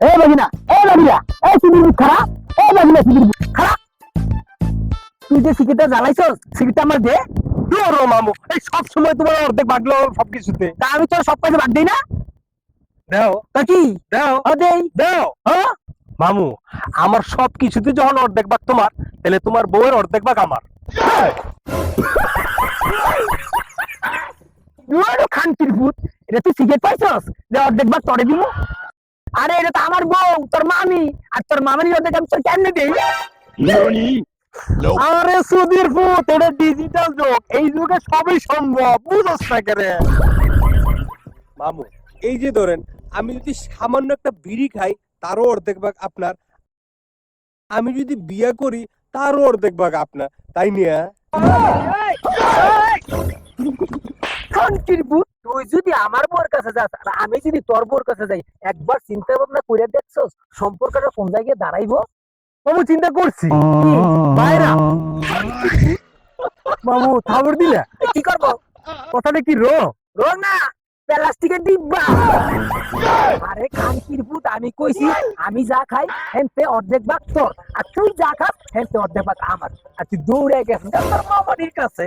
এ বাগিনা এ বাগিনা এ সিবির বুক খারাপ এ বাগিনা সিবির বুক খারাপ তুই যে সিগারেটটা জ্বালাইছস আমার দে। মামু এই সব সময় তোমার অর্ধেক ভাগলো সবকিছুতে। তা আমি তোর সব কাজে বাদ দিই না? দাও। তা কি? দাও। ও দেই। দাও। হ্যাঁ মামু আমার সব কিছুতে যখন অর্ধেক ভাগ তোমার তাহলে তোমার বউয়ের অর্ধেক ভাগ আমার। খান ভূত এটা তুই সিগারেট পাইছস? যে অর্ধেক ভাগ তরে দিব আরে এটা তো আমার বউ তোর মামি আর তোর মামারই অর্ধেক আমি তোর কেন দেই আরে সুধীর ভূত এটা ডিজিটাল যুগ এই যুগে সবই সম্ভব বুঝছ না করে মামু এই যে ধরেন আমি যদি সামান্য একটা বিড়ি খাই তারও অর্ধেক ভাগ আপনার আমি যদি বিয়ে করি তারও অর্ধেক ভাগ আপনার তাই নিয়ে খানকির ভূত তুই যদি আমার বউর কাছে যাস, আর আমি যদি তোর বউর কাছে যাই, একবার চিন্তা ভাবনা করে দেখছস সম্পর্কটা কোন জায়গায় দাঁড়াইবো? মামু চিন্তা করছি। বাইরা? থাবর দিলা? কি করব? কথাটা কি রো? রোগ না, প্লাস্টিকের ডিব্বা। আরে ভূত, আমি কইছি, আমি যা খাই, হেনতে অর্ধেক ভাগ তোর। আর তুই যা খাস, হেনতে অর্ধেক ভাগ আমার। আর তুই দৌড়ে গেছিস। তোর কাছে।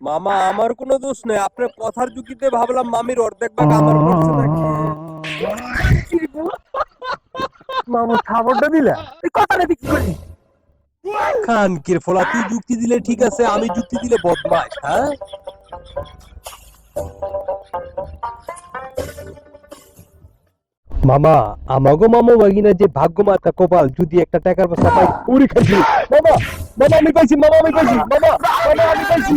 মামা আমার কোনো দোষ নেই। আপনার কথার যুক্তিতে ভাবলাম মামির অর্ধেক ভাগ আমার পড়ছে নাকি? মামু খাবারটা দিলা? তুই কথাটা কি করলি খানকির ফলা তুই যুক্তি দিলে ঠিক আছে আমি যুক্তি দিলে বদমাস হ্যাঁ? মামা আমাগো মামা বাগিনা যে ভাগ্য মাতা কপাল যদি একটা টাকার বস্তা পাই উড়ি খাইছি। মামা মামা আমি পাইছি মামা আমি পাইছি মামা মামা আমি পাইছি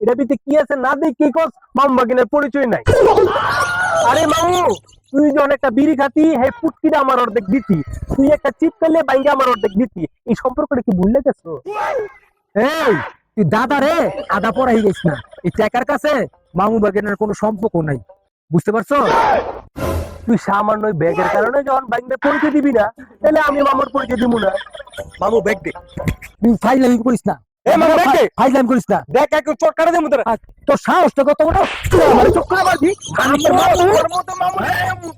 এটা ভিতরে কি আছে না দেখ কি কস? মামু বাগিনের পরিচয় নাই। আরে মামু, তুই যখন একটা বিড়ি খাতি, হে পুটকিটা আমার অর্ধেক দিতি। তুই একটা চিপ পেলে বাইরে আমার অর্ধেক দিতি। এই সম্পর্কটা কি ভুলে গেছো? এই, তুই দাদা রে, আদা পড়াই গেছ না। এই টাকার কাছে মামু বাগিনার কোনো সম্পর্ক নাই। বুঝতে পারছ? তুই সামান্য ব্যাগের কারণে যখন বাইরে পরিচয় দিবি না, তাহলে আমি মামার পরিচয় দিব না। মামু, ব্যাগ দে। তুই ফাইলামি করিস না। করিস না। দেখ তোর কত বড়। মারবি আমি তোর মামু।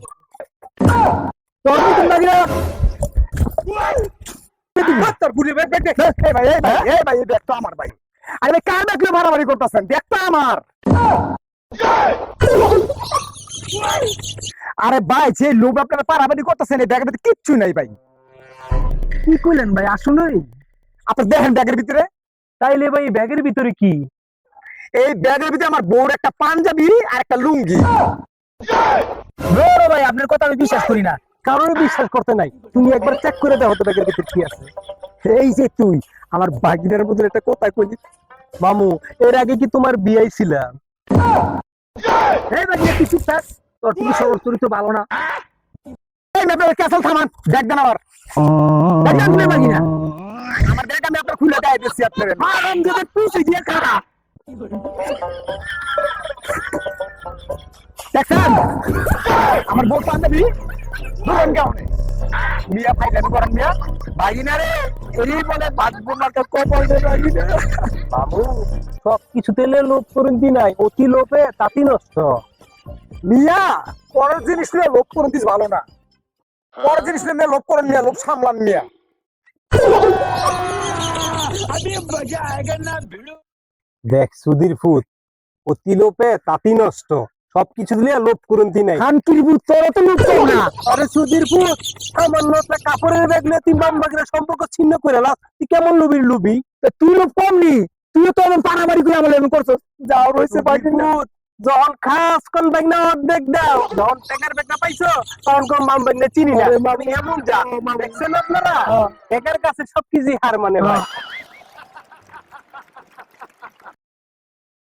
তোর মতন বাগিনা তোর বুড়ি ব্যাগ ব্যাগ এই ভাই এই ভাই এই ভাই এই ব্যাগ তো আমার ভাই। আরে ভাই কার ব্যাগ মারামারি করতেছেন? ব্যাগ তো আমার। আরে ভাই যে লোক আপনারা পারাবারি করতেছেন এই ব্যাগের ভিতরে কিচ্ছু নাই ভাই। কি কইলেন ভাই? আসলেই। আপনি দেখেন ব্যাগের ভিতরে? তাইলে ভাই ব্যাগের ভিতরে কি? এই ব্যাগের ভিতরে আমার বউর একটা পাঞ্জাবি আর একটা লুঙ্গি। বড় ভাই আপনার কথা আমি বিশ্বাস করি না। কারোর বিশ্বাস করতে নাই। তুমি একবার চেক করে দেখো তো ব্যাগের ভিতরে কি আছে। এই যে তুই আমার বাগিনার মধ্যে একটা কথা কইলি মামু এর আগে কি তোমার বিয়ে ছিলাম এই বাগিনা তুই চুপ থাক। তোর তুমি সবর চরিত্র ভালো না। এই ব্যাপারে ক্যাসেল থামান। আমার ব্যাগ দেন তুমি বাগিনা। ব্যাগ আমি আপনার খুলে দেয় দিচ্ছি যদি পুষে দিয়ে খারা দেখছেন? আমার বউ পাঞ্জাবি? দুজন কাউনে মিয়া ফাইলেন করেন মিয়া। বাগিনা রে এই বলে ভাগ্য মাকে কপাল দে বাগিনা বাবু সব কিছু তেলে লোভ করেন দি নাই। অতি লোভে তাতি নষ্ট। মিয়া, পরের জিনিস নিয়ে লোভ করেন দিস ভালো না। পরের জিনিস নিয়ে লোভ করেন মিয়া, লোভ সামলান মিয়া। দেখ সুধীর ফুট অতি লোভে তাতি নষ্ট সবকিছু দিলে লোভ করুন নাই। খানকির ভূত তোর তো লোক পাও না। আরে সুধীর ফুট সামান্য একটা কাপড়ের নিয়ে তুই বাম বাগের সম্পর্ক ছিন্ন করে লাস তুই কেমন লুবির লুবি তুই লোক কম নি। তুই তো এমন পানাবাড়ি করে আমার এমন করছস। যাও রয়েছে বাকি ফুট যখন খাস কোন ব্যাগ না অর্ধেক দাও। যখন টাকার ব্যাগটা পাইছো তখন কোন মাম ব্যাগ চিনি না। আমি এমন যা। দেখছেন আপনারা। একার কাছে সবকিছু হার মানে ভাই।